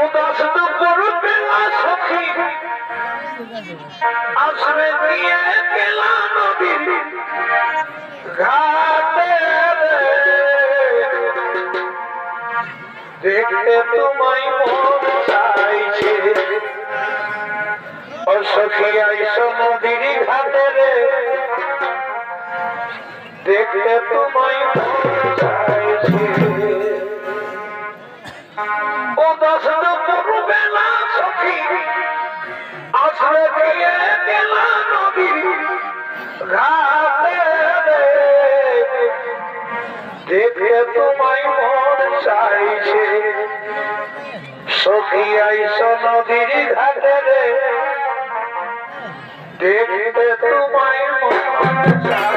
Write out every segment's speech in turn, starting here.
উদাস দুপুর বেলা সখী। আশ্রে দিয়ে গেলা নদীর ঘাটে। দেখতে তোমায় মন দেখতে তোমায় মন ঘাটে দেখে তোমায় মন চাইছে। সখী আইস নদীর ঘাটে দেখতে তোমায় মন চাইছে।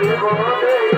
দেব